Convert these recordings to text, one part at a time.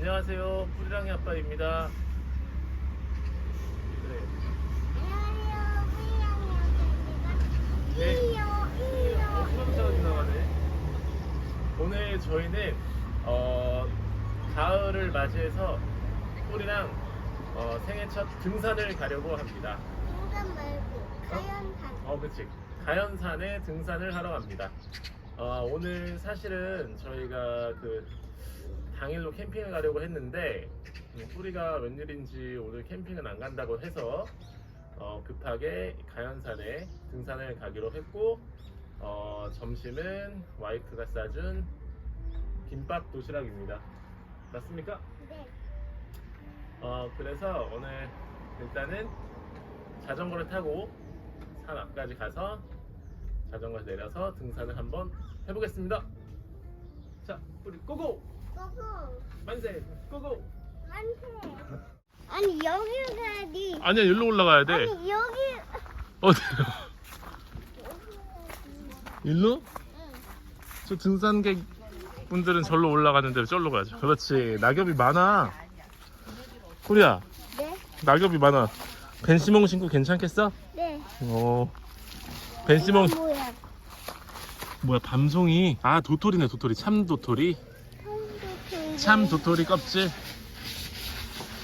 안녕하세요. 뿌리랑이 아빠입니다. 네. 네. 어, 수험차가 지나가네. 오늘 저희는 어, 가을을 맞이해서 뿌리랑 어, 생애 첫 등산을 가려고 합니다. 어, 그치. 가연산에 등산을 하러 갑니다. 어, 오늘 사실은 저희가 그 당일로 캠핑을 가려고 했는데 음, 뿌리가 웬일인지 오늘 캠핑은 안 간다고 해서 어, 급하게 가연산에 등산을 가기로 했고 어, 점심은 와이프가 싸준 김밥 도시락입니다. 맞습니까? 어, 그래서 오늘 일단은 자전거를 타고 산 앞까지 가서 자전거 내려서 등산을 한번 해보겠습니다. 자, 우리 고고! 만세! 고고! 아니 여기 가야지. 아니야, 여기로 올라가야 돼. 아니 여기. 어디로? 일로? 저 등산객 분들은 절로 올라가는데 절로 가죠. 그렇지. 낙엽이 많아. 꾸리야, 네. 낙엽이 많아. 벤시몽 신고 괜찮겠어? 네. 어. 벤시몽 뭐야? 뭐야 밤송이 아 도토리네 도토리 참 도토리 참도토리. 참 도토리 껍질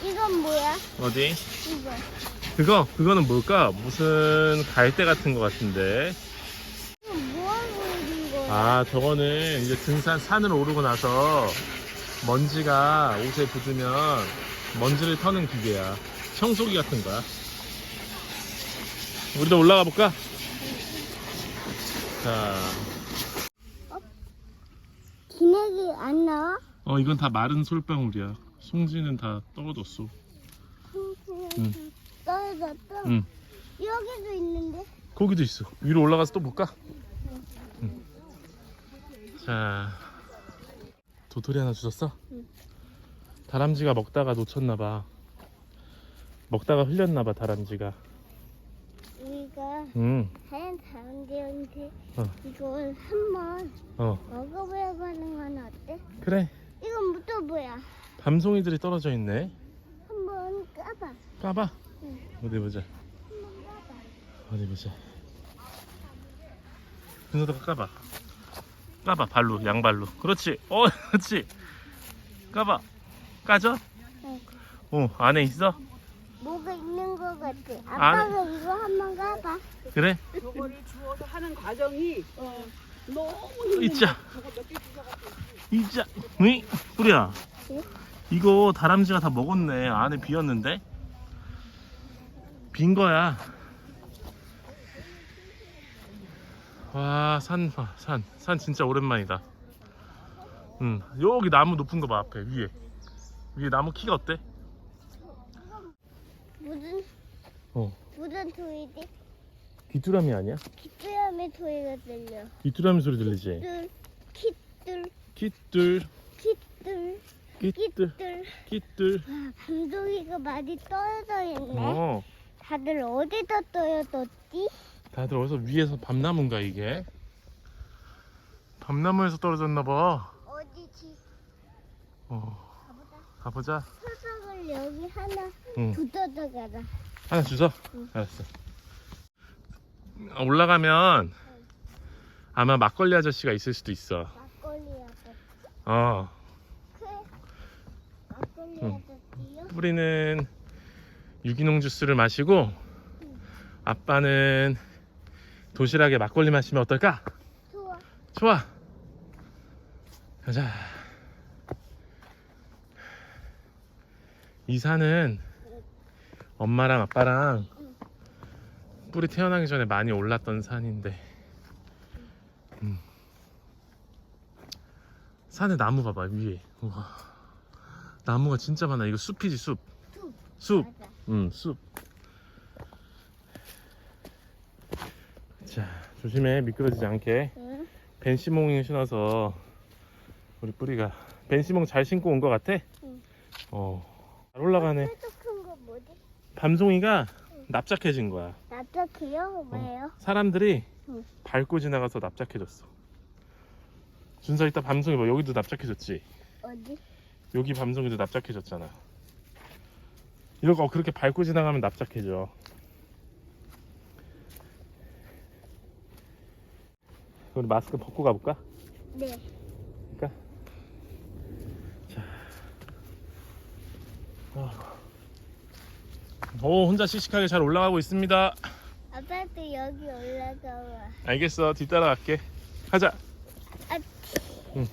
이건 뭐야? 어디 이거. 그거 그거는 뭘까 무슨 갈대 같은 거 같은데 뭐 거야? 아 저거는 이제 등산 산을 오르고 나서 먼지가 옷에 붙으면 먼지를 터는 기계야 청소기 같은 거야 우리도 올라가 볼까 자 기내기 안 나와? 어 이건 다 마른 솔방울이야 송지는 다 떨어졌어 응. 떨어졌어? 응 여기도 있는데? 거기도 있어. 위로 올라가서 또 볼까? 응. 자, 도토리 하나 주셨어? 응. 다람쥐가 먹다가 놓쳤나봐. 먹다가 흘렸나봐 다람쥐가. 우리가 응. 하얀 다운데인데 어. 이걸 한번 어, 먹어보려고 하는 건 어때? 그래. 이건 또 뭐야? 밤송이들이 떨어져 있네. 한번 까봐. 까봐. 응. 어디 보자. 한번 까봐. 어디 보자. 근서다가 까봐. 까봐 발로 양발로. 그렇지. 어, 그렇지. 까봐. 까져? 응. 어, 안에 있어? 뭐가 있는 것 같아. 아빠가 이거 한번 까봐. 그래? 저거를 주워서 하는 과정이 너 몇개 주워갖고 이자. 응? 뿌리야. 응? 이거 다람쥐가 다 먹었네. 안에 비었는데. 빈 거야. 와, 산, 봐, 산, 산 진짜 오랜만이다. 응, 여기 나무 높은 거 봐, 앞에, 위에. 위에 나무 키가 어때? 무슨 어, 무슨 소리지? 귀뚜라미 아니야? 기뚜라미 소리가 들려. 귀뚜라미 소리 들리지? 들, 키들, 귀뚤, 키들, 귀뚤, 키들. 귀뚤. 와, 밤송이가 많이 떨어져 있네. 어, 다들 어디다 떨어졌지? 다들 어디서 위에서 밤나무인가, 이게? 밤나무에서 떨어졌나 봐. 어디지? 어, 가보자. 가보자. 서석을 여기 하나 응. 두더더 가라. 하나. 응. 알았어. 아, 올라가면 아마 막걸리 아저씨가 있을 수도 있어. 막걸리 아저씨. 어. 그래. 막걸리 응. 아저씨요? 우리는 유기농 주스를 마시고 아빠는 도시락에 막걸리 마시면 어떨까? 좋아. 좋아. 가자. 이 산은 엄마랑 아빠랑 뿌리 태어나기 전에 많이 올랐던 산인데, 음. 산에 나무 봐봐 위에. 우와. 나무가 진짜 많아. 이거 숲이지 숲. 숲. 응, 숲. 자, 조심해 미끄러지지 않게. 응? 벤시몽을 신어서 우리 뿌리가 벤시몽 잘 신고 온 것 같아? 응. 어, 잘 올라가네. 큰거 뭐지? 밤송이가 납작해진 거야. 납작해요? 왜요? 사람들이 응. 밟고 지나가서 납작해졌어. 준서 이따 밤송이 봐. 여기도 납작해졌지. 어디? 여기 밤송이도 납작해졌잖아. 이거 그렇게 밟고 지나가면 납작해져. 우리 마스크 벗고 가볼까? 네. 그러니까 자. 오 혼자 씩씩하게 잘 올라가고 있습니다. 아빠도 여기 올라가 와. 알겠어 뒤따라 갈게. 가자. 아, 응.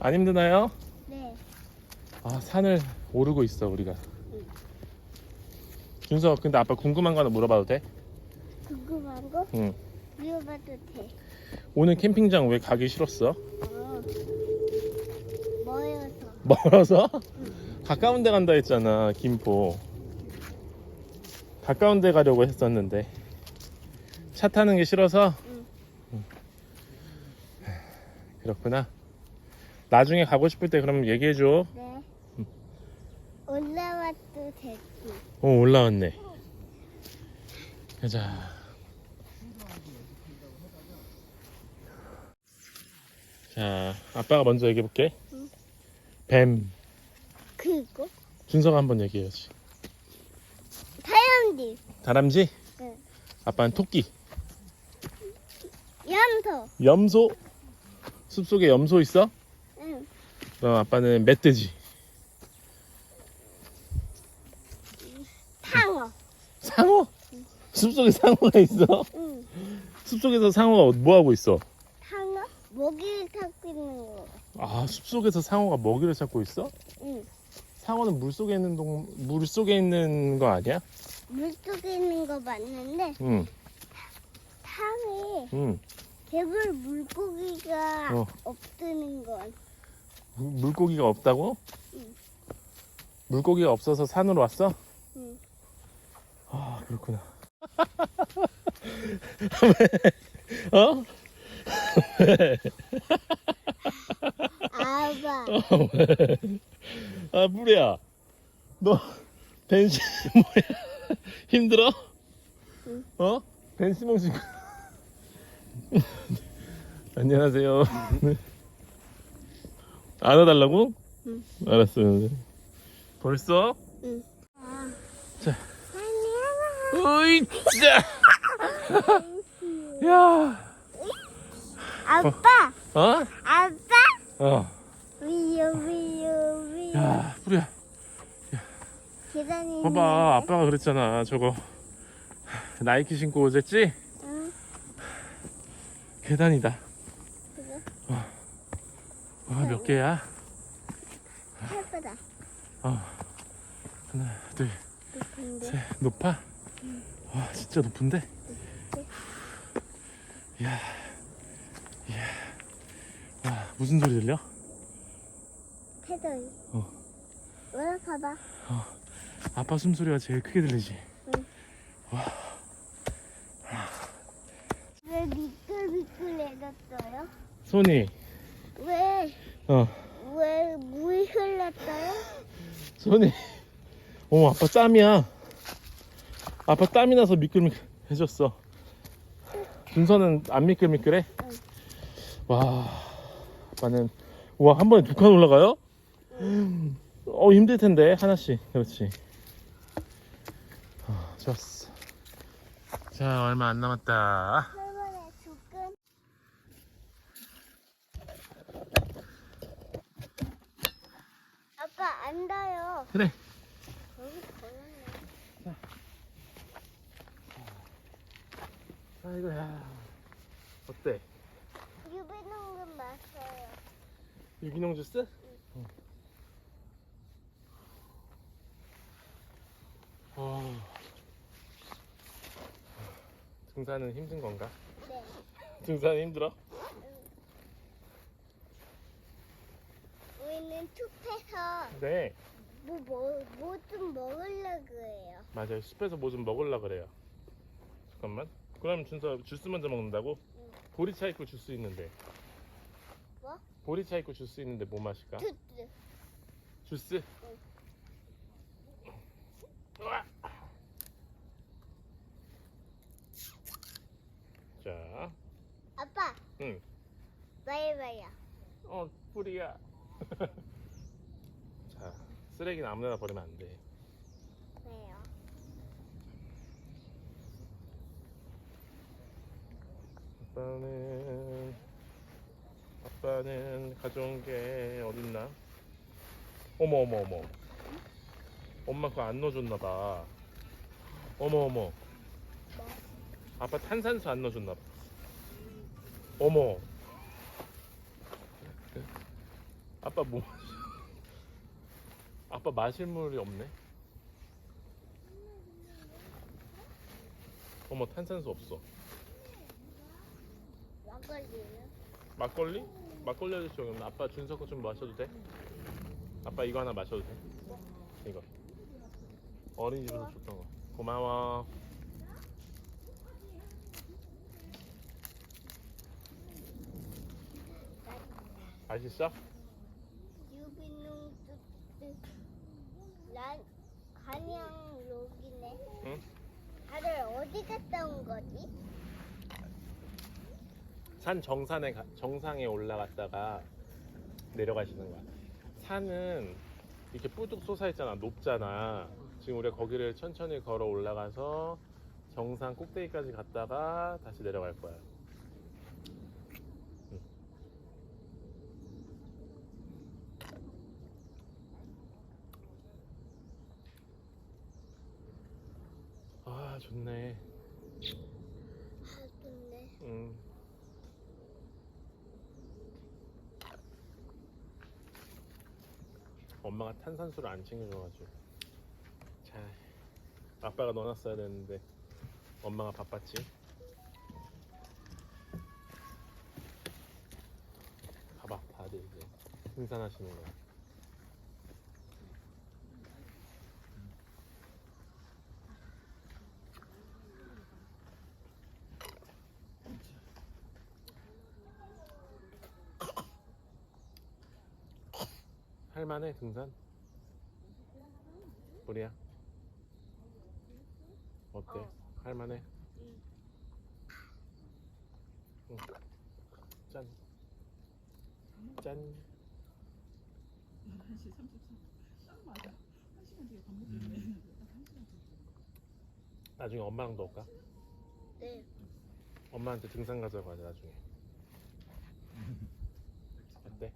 안 힘드나요? 네. 아 산을 오르고 있어 우리가. 준서 근데 아빠 궁금한 거 하나 물어봐도 돼? 궁금한 거 응. 물어봐도 돼. 오늘 캠핑장 왜 가기 싫었어? 어. 뭐여서? 멀어서? 가까운 데 간다 했잖아 김포 가까운 데 가려고 했었는데 차 타는 게 싫어서? 응. 응. 그렇구나 나중에 가고 싶을 때 그럼 얘기해줘 네. 올라와도 되지. 오 올라왔네 가자 자 아빠가 먼저 얘기해 볼게 응. 뱀 그리고 준서가 한번 얘기해야지 다람쥐, 다람쥐? 응. 아빠는 토끼 염소, 염소? 숲속에 염소 있어? 응. 그럼 아빠는 멧돼지 탕어, 상어? 숲속에 상어가 있어? 응. 숲속에서 상어가 뭐 하고 있어? 탕어? 먹이를 찾고 있는 거. 아 숲속에서 상어가 먹이를 찾고 있어? 응. 상어는 물 속에 있는 동 물 속에 있는 거 아니야? 물 속에 있는 거 맞는데 응, 탕에 응. 대불 물고기가 어. 없드는 건. 물- 물고기가 없다고? 응. 물고기가 없어서 산으로 왔어? 응. 아 그렇구나. 어? 아빠, 아 뿌리야, 너 벤시 뭐야? 힘들어? 응. 어? 벤시몽 신고. 안녕하세요. 안아달라고? 응. 알았어요. 벌써? 응. 아. 자. 안녕. 으이, 자. 야, 아빠, 어? 아빠. 어. 위요 위요. 야, 뿌리야. 계단이. 봐봐, 아빠가 그랬잖아. 저거 나이키 신고 오랬지? 응. 계단이다. 그래. 와, 몇 개야? 예쁘다. 어. 하나, 둘, 근데 셋. 높아? 와, 진짜 높은데? 이야, 이야. 와, 무슨 소리 들려? 패더이. 어. 올라가봐. 아빠 숨소리가 제일 크게 들리지? 왜 미끌미끌해졌어요? 손이, 왜, 어, 왜 물이 흘렀어요? 손이. 어머, 아빠 땀이야. 아빠 땀이 나서 미끌미끌해졌어. 준서는 안 미끌미끌해? 와, 아빠는, 와, 한 번에 두 칸 올라가요? 어, 힘들 텐데, 하나씩. 그렇지. 어, 좋았어. 자, 얼마 안 남았다. 할머니 조금. 아빠 앉아요. 그래. 거기 걸었네. 아이고야. 어때? 유기농은 맛어요. 유기농 주스? 어. 등산은 힘든 건가? 네. 등산은 힘들어? 우리는 숲에서 네. 뭐, 뭐, 뭐좀 먹으려고 해요. 맞아요. 숲에서 뭐 좀 먹으려 그래요. 잠깐만. 그럼 준서 주스 먼저 먹는다고? 응. 보리차 있고 주스 있는데. 뭐? 보리차 있고 주스 있는데 뭐 마실까? 투트. 주스? 우와. 자, 아빠, 응. 말해봐요. 어 뿌리야. 자 쓰레기는 아무데나 버리면 안 돼. 왜요? 아빠는 아빠는 가져온 게 어딨나? 어머 어머 어머. 엄마 그거 안 넣어줬나 봐. 어머 어머. 뭐? 아빠 탄산수 안 넣어줬나 봐. 어머. 아빠 뭐? 아빠 마실 물이 없네. 어머 탄산수 없어. 막걸리요? 막걸리? 막걸리 아저씨 여기 없나? 아빠 준석 거좀 마셔도 돼? 아빠 이거 하나 마셔도 돼? 이거 어린이집에서 줬던 거 고마워 맛있어? 유비농 난 간양 여기네. 응? 다들 어디 갔다 온 거지? 산 정산에 가- 정상에 올라갔다가 내려가시는 거야 산은 이렇게 뿌뚝 솟아 있잖아 높잖아 지금 우리가 거기를 천천히 걸어 올라가서 정상 꼭대기까지 갔다가 다시 내려갈 거야 응. 아 좋네 아, 좋네. 응. 엄마가 탄산수를 안 챙겨줘가지고 자 아빠가 넣어놨어야 되는데 엄마가 바빴지? 봐봐 다들 이제 등산하시는 거야. 할만해 등산? 우리야 어때? 어. 할만해? 응. 짠. 짠. 11시 33분. 딱 맞아. 1시간 뒤에 밥 먹겠네. 딱 1시간 뒤에. 나중에 엄마랑 넣을까? 네. 엄마한테 등산 가자고 하자 나중에. 어때?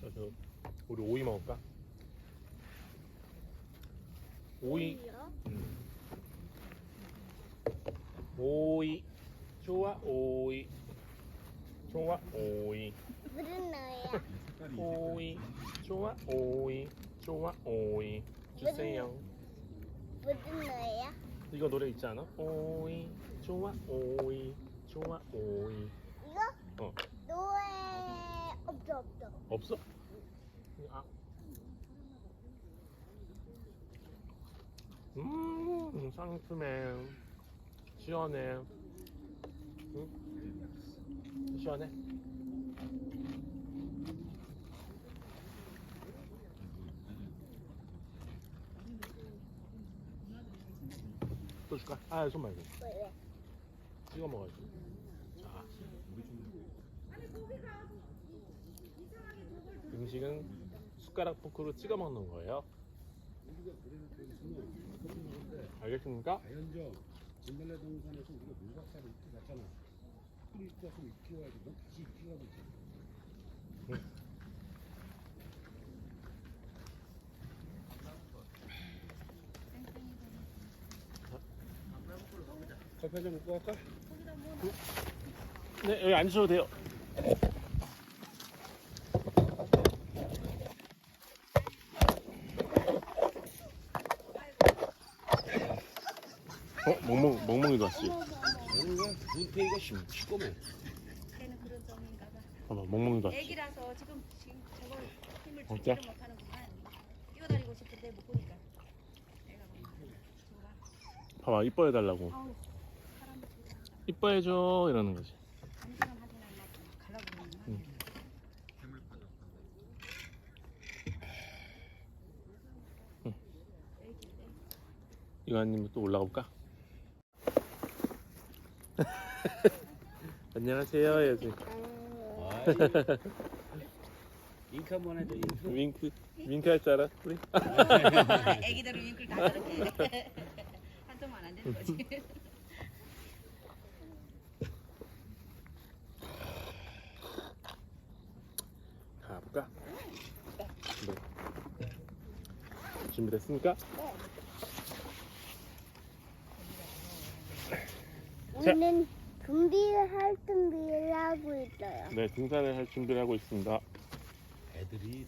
저저 우리 오이 먹을까? 오이. 음. 오이. 좋아 오이. 좋아 오이. 무슨 노예야? 오이. 좋아 오이. 좋아 오이. 주세요. 무슨 노예야? 이거 노래 있지 않아? 오이. 좋아 오이. 좋아 오이. 이거? 어. 노예 없어 없어. 없어? 아. 음, 상큼해. 시원해. 응? 시원해? 또 줄까? 아, 손 말고. 찍어 먹어야지. 자. 음식은 숟가락 포크로 찍어 먹는 거예요. 알겠습니까? 자연적 진달래 동산에서 우리가 물박사를 입고 갔잖아. 뿌리 입고 가서 입히워야지. 너 다시 입히가고 있잖아. 커피 좀 먹고 갈까? 네, 여기 앉으셔도 돼요. 어, 너는 왜 문태기가 심치꺼매? 걔는 그런 점인가 봐. 봐봐, 멍멍이도 왔지. 애기라서 지금 지금 저걸 힘을 진짜? 주지를 못하는구만. 뛰어다니고 싶은데 못 보니까. 내가 보니까. 저가 봐봐, 이뻐해달라고. 아우 사람 진짜 이뻐해줘, 이러는 거지. 한 시간 하진 않나 갈라보는 응. 응. 이거 아니면 또 올라가 볼까? 안녕. 안녕하세요 해야지. 아이, 잉크 한 번 해줘 잉크 윙크 윙크 할 줄 알아? 우리? 애기들은 윙크를 다 저렇게 한쪽만 안 되는 거지. 가볼까? 네. 준비됐습니까? 우리는 준비를 할 준비를 하고 있어요. 네, 등산을 할 준비를 하고 있습니다. 애들이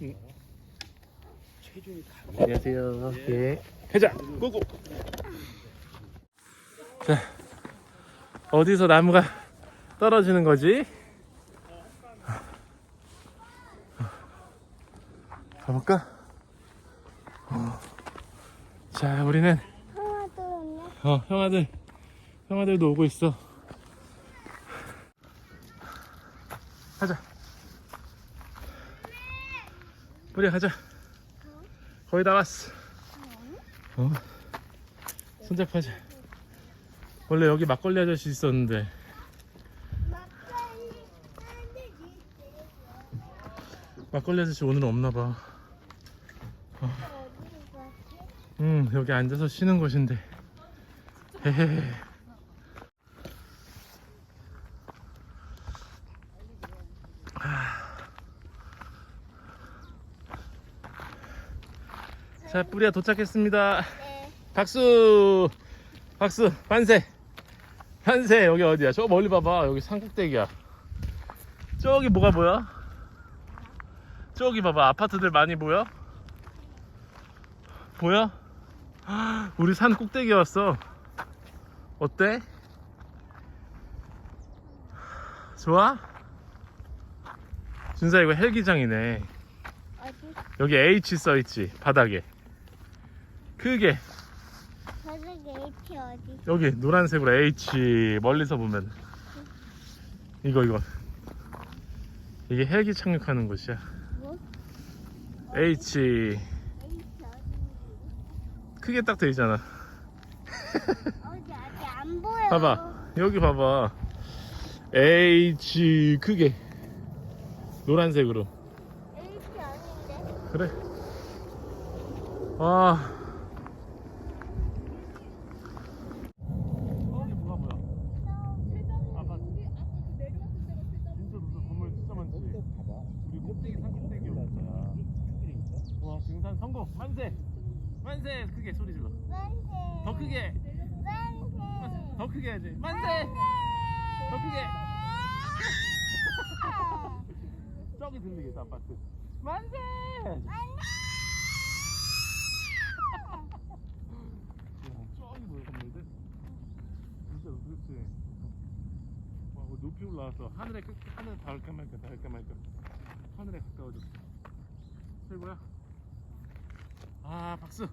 음. 체중이 다 안녕하세요. 예. 가자. 고고. 자, 어디서 나무가 떨어지는 거지? 가볼까? 어. 자, 우리는 없네. 어, 형아들, 형아들도 오고 있어. 가자. 우리 가자. 거의 다 왔어. 어? 손잡하자. 원래 여기 막걸리 아저씨 있었는데 막걸리 아저씨 오늘 없나 봐. 어디 갔지? 응, 여기 앉아서 쉬는 곳인데. 헤헤헤. 자, 뿌리야 도착했습니다. 네. 박수! 박수! 만세! 만세! 여기 어디야? 저 멀리 봐봐. 여기 산꼭대기야. 저기 뭐가 보여? 저기 봐봐. 아파트들 많이 보여? 보여? 우리 산 꼭대기에 왔어. 어때? 좋아? 준사 이거 헬기장이네. 여기 H 써있지 바닥에. 크게 저녁에 H 어디? 여기 노란색으로 H 멀리서 보면 이거 이거 이게 헬기 착륙하는 곳이야. 뭐? H? 크게 딱 돼 있잖아. 어디 아직 안 보여. 봐봐 여기 봐봐 H 크게 노란색으로 H 아닌데? 그래 아 저기 뭐가 보여 아파트 진짜 무슨 건물 진짜 많지 봐봐 우리 꼭대기 산 꼭대기 올랐잖아 와 등산 성공 만세 만세 크게 소리 질러 만세. 더 크게 만세. 더 크게 해야지 만세 더 크게 저기 들리겠다 아파트. 만세! 야, 저기 뭐야 건물들 진짜 그렇지 와뭐 높이 올라와서 하늘에 끝 하늘 닿을까 말까 닿을까 말까. 하늘에 가까워졌어. 최고야? 아 박수.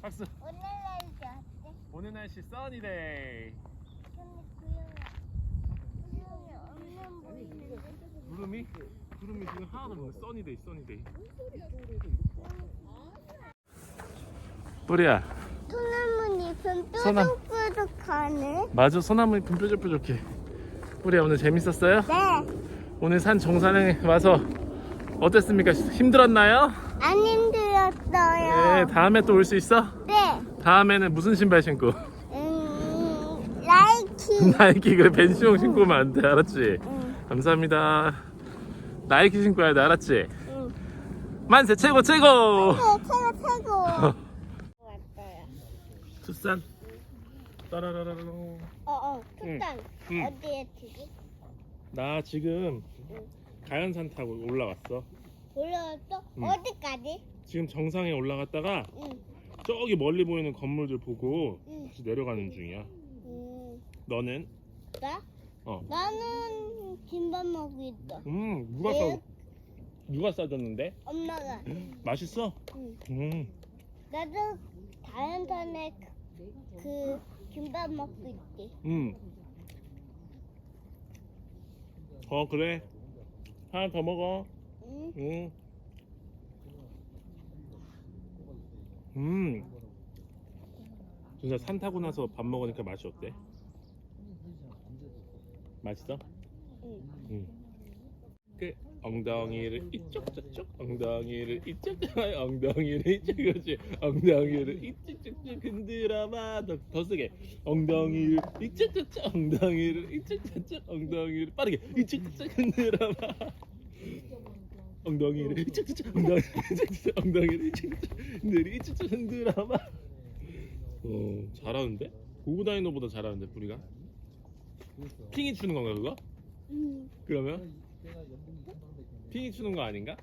박수. 오늘 날씨 어때? 오늘 날씨 써니데이 근데 구름이 구름이 없는 보이는데. 구름이 구름이 지금 하나도 없네 써니데이 써니데이 뿌리야 소나무잎은 소나- 뾰족뾰족하네. 맞아 소나무 잎은 뾰족뾰족해 뿌리야 오늘 재밌었어요? 네. 오늘 산 정상에 와서 어땠습니까? 힘들었나요? 안 힘들었어요. 네 다음에 또 올 수 있어? 네. 다음에는 무슨 신발 신고? 음, 라이키. 나이키 그래 벤시용 신고 오면 안돼 알았지? 응, 감사합니다 나이키 신고 와야 돼 알았지? 응. 만세 최고 최고 최고 최고. 왔어요. 투싼 따라라라롱 어, 어, 투싼. 응. 어디에 지금? 나 지금 가연산 타고 올라왔어 올라왔어? 응. 어디까지? 지금 정상에 올라갔다가 응, 저기 멀리 보이는 건물들 보고 응. 다시 내려가는 중이야 음, 너는? 나? 어. 나는 김밥 먹고 있어. 음 누가 싸 예. 누가 싸줬는데? 엄마가. 맛있어? 응. 음 나도 자연산에 그, 그 김밥 먹고 있지. 음. 어 그래 하나 더 먹어 응. 응. 음. 진짜 산 타고 나서 밥 먹으니까 맛이 어때? 맛있어? 응. 응. 그 엉덩이를 이쪽 저쪽 엉덩이를 이쪽 저쪽 엉덩이를 이쪽 그렇지. 엉덩이를 이쪽 저쪽 흔들어봐. 더, 더 세게. 엉덩이를 이쪽 저쪽 엉덩이를 이쪽 저쪽 엉덩이를 빠르게. 이쪽 저쪽 흔들어봐. 엉덩이를 이쪽 저쪽 엉덩이를 이쪽 저쪽 엉덩이를 이쪽 저쪽 흔들이 이쪽 저쪽 흔들어봐. 어 잘하는데? 고고다이노보다 잘하는데 뿌리가? 핑이 추는 건가 그거? 응. 그러면 핑이 추는 거 아닌가?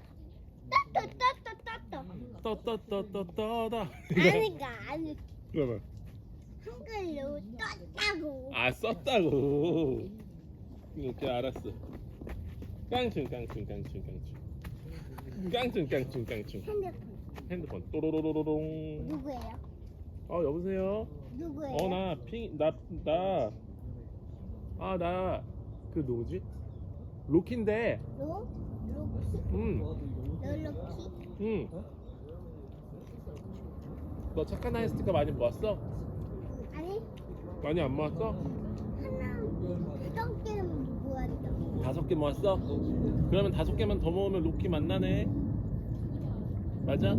따따따따따. 떠떠떠떠떠다 아니가 아니. 그러면 한글로 떴다고. 아 썼다고 오케이 알았어 깡충 깡충 깡충 깡충 깡충 깡충 깡충 핸드폰 핸드폰 또로로로로롱 누구예요? 어 여보세요 누구예요? 어나핑나나아나 그 누구지? 로키인데. 로? 로키? 음음너 롤로키? 착한 아이 스티커 많이 모았어? 아니. 많이 안 모았어? 하나 다섯 개는 뭐한다. 다섯 개 모았어? 그러면 다섯 개만 더 모으면 로키 만나네. 맞아